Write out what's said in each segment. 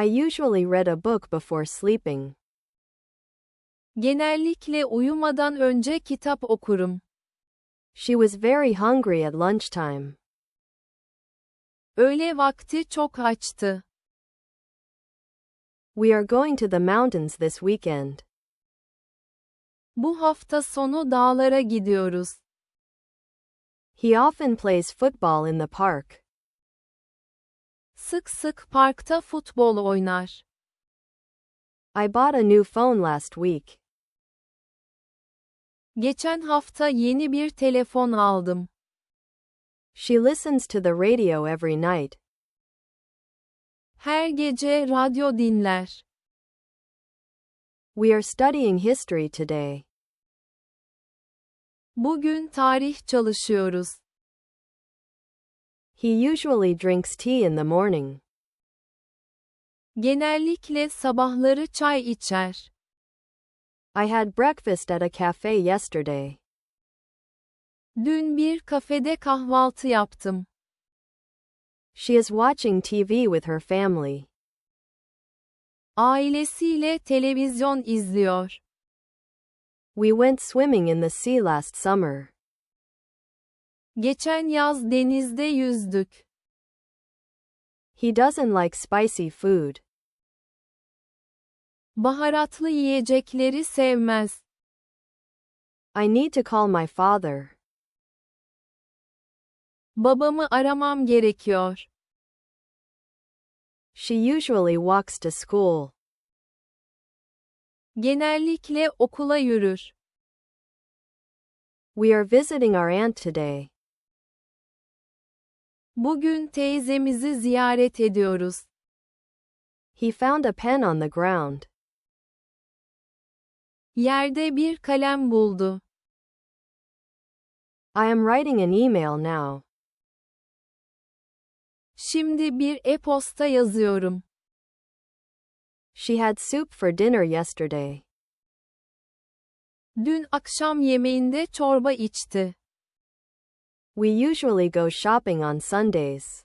I usually read a book before sleeping. Genellikle uyumadan önce kitap okurum. She was very hungry at lunchtime. Öğle vakti çok açtı. We are going to the mountains this weekend. Bu hafta sonu dağlara gidiyoruz. He often plays football in the park. Sık sık parkta futbol oynar. I bought a new phone last week. Geçen hafta yeni bir telefon aldım. She listens to the radio every night. Her gece radyo dinler. We are studying history today. Bugün tarih çalışıyoruz. He usually drinks tea in the morning. Genellikle sabahları çay içer. I had breakfast at a cafe yesterday. Dün bir kafede kahvaltı yaptım. She is watching TV with her family. Ailesiyle televizyon izliyor. We went swimming in the sea last summer. Geçen yaz denizde yüzdük. He doesn't like spicy food. Baharatlı yiyecekleri sevmez. I need to call my father. Babamı aramam gerekiyor. She usually walks to school. Genellikle okula yürür. We are visiting our aunt today. Bugün teyzemizi ziyaret ediyoruz. He found a pen on the ground. Yerde bir kalem buldu. I am writing an email now. Şimdi bir e-posta yazıyorum. She had soup for dinner yesterday. Dün akşam yemeğinde çorba içti. We usually go shopping on Sundays.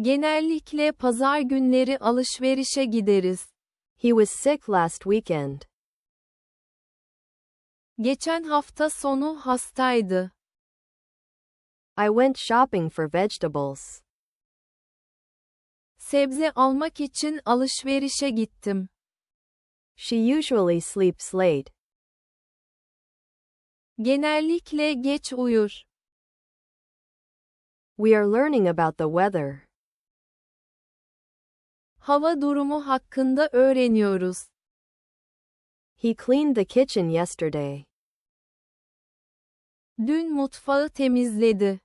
Genellikle pazar günleri alışverişe gideriz. He was sick last weekend. Geçen hafta sonu hastaydı. I went shopping for vegetables. Sebze almak için alışverişe gittim. She usually sleeps late. Genellikle geç uyur. We are learning about the weather. Hava durumu hakkında öğreniyoruz. He cleaned the kitchen yesterday. Dün mutfağı temizledi.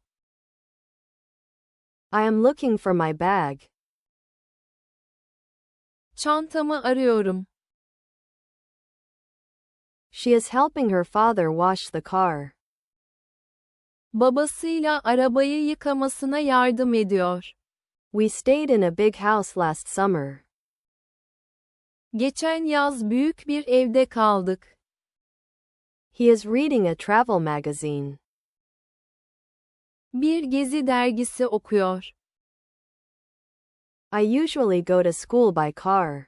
I am looking for my bag. Çantamı arıyorum. She is helping her father wash the car. Babasıyla arabayı yıkamasına yardım ediyor. We stayed in a big house last summer. Geçen yaz büyük bir evde kaldık. He is reading a travel magazine. Bir gezi dergisi okuyor. I usually go to school by car.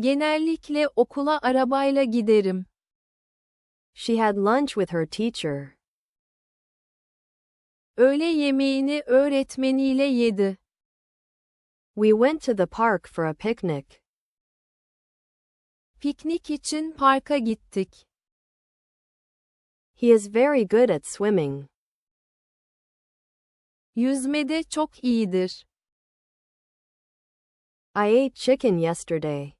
Genellikle okula arabayla giderim. She had lunch with her teacher. Öğle yemeğini öğretmeniyle yedi. We went to the park for a picnic. Piknik için parka gittik. He is very good at swimming. Yüzmede çok iyidir. I ate chicken yesterday.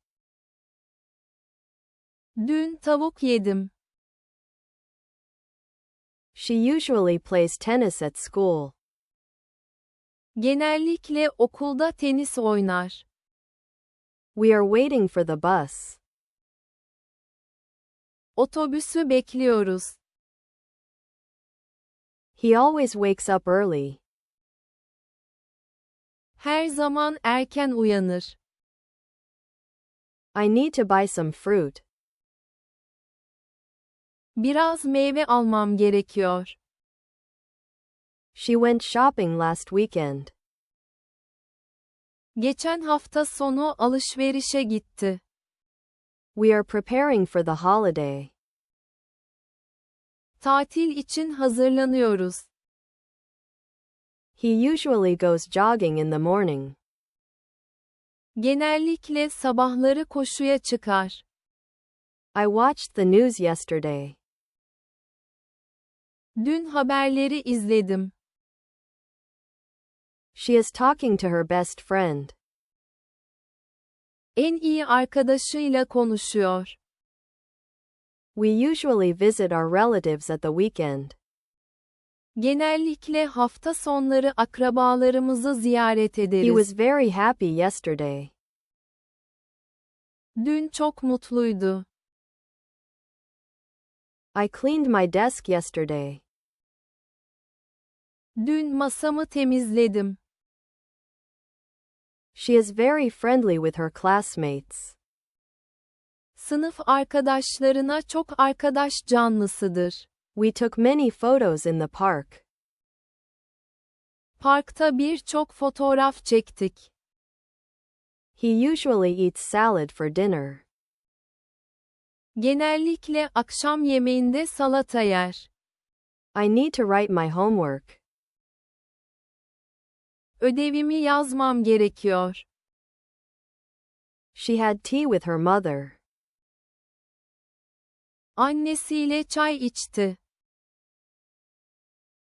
Dün tavuk yedim. She usually plays tennis at school. Genellikle okulda tenis oynar. We are waiting for the bus. Otobüsü bekliyoruz. He always wakes up early. Her zaman erken uyanır. I need to buy some fruit. Biraz meyve almam gerekiyor. She went shopping last weekend. Geçen hafta sonu alışverişe gitti. We are preparing for the holiday. Tatil için hazırlanıyoruz. He usually goes jogging in the morning. Genellikle sabahları koşuya çıkar. I watched the news yesterday. Dün haberleri izledim. She is talking to her best friend. En iyi arkadaşıyla konuşuyor. We usually visit our relatives at the weekend. Genellikle hafta sonları akrabalarımızı ziyaret He ederiz. was very happy yesterday. Dün çok mutluydu. I cleaned my desk yesterday. Dün masamı temizledim. She is very friendly with her classmates. Sınıf arkadaşlarına çok arkadaş canlısıdır. We took many photos in the park. Parkta birçok fotoğraf çektik. He usually eats salad for dinner. Genellikle akşam yemeğinde salata yer. I need to write my homework. Ödevimi yazmam gerekiyor. She had tea with her mother. Annesiyle çay içti.